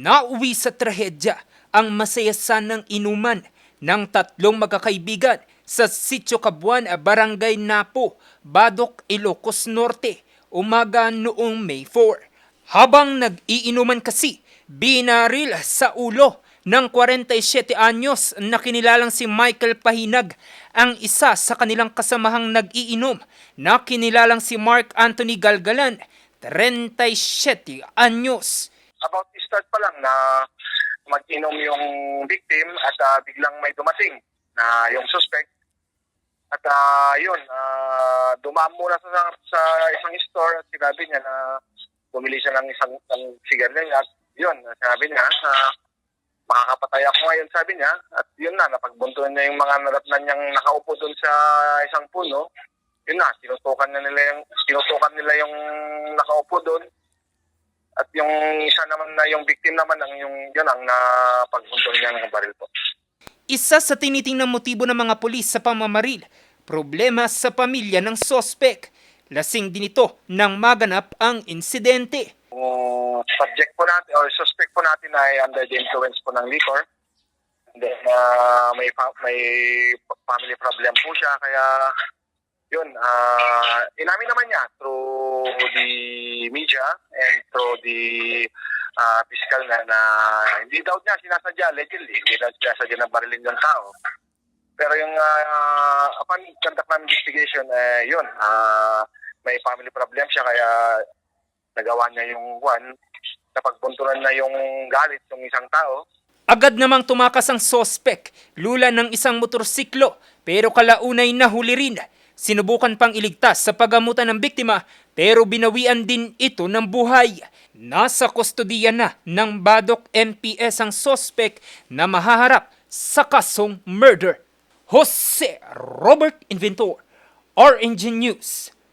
Nauwi sa trahedya ang masaya sanang inuman ng tatlong magkakaibigan sa Sitio Cabuan, Barangay Napo, Badok, Ilocos Norte, umaga noong May 4. Habang nag-iinuman kasi, binaril sa ulo ng 47 anyos na kinilalang si Michael Pahinag, ang isa sa kanilang kasamahang nag-iinom na kinilalang si Mark Anthony Galgalan, 37 anyos. about start pa lang na mag-inom yung victim at ah, biglang may dumating na yung suspect. At ah, yun, uh, dumaan muna sa, sa isang store at sinabi niya na bumili siya ng isang, ng sigarilyo at yun, sabi niya na makakapatay ako ngayon, sabi niya. At yun na, napagbuntuan niya yung mga naratnan niyang nakaupo doon sa isang puno. Yun na, tinutukan na nila yung, tinutukan nila yung nakaupo doon. At yung isa naman na yung victim naman ang yung yun ang napagbuntong niya ng baril po. Isa sa tinitingnan motibo ng mga pulis sa pamamaril, problema sa pamilya ng sospek. Lasing din ito nang maganap ang insidente. Yung subject po natin or suspect po natin ay under the influence po ng liquor. And then ah, may may family problem po siya kaya yun, ah inamin naman niya through the media and through the ah, physical na, na hindi daw niya sinasadya, allegedly, hindi daw sinasadya na barilin yung tao. Pero yung uh, upon conduct ng investigation, eh, yun, ah, may family problem siya kaya nagawa niya yung one, napagbunturan na yung galit ng isang tao. Agad namang tumakas ang sospek, lula ng isang motorsiklo, pero kalaunay nahuli rin. Sinubukan pang iligtas sa pagamutan ng biktima, pero binawian din ito ng buhay. Nasa kustodiya na ng Badok NPS ang sospek na mahaharap sa kasong murder. Jose Robert Inventor, RNG News.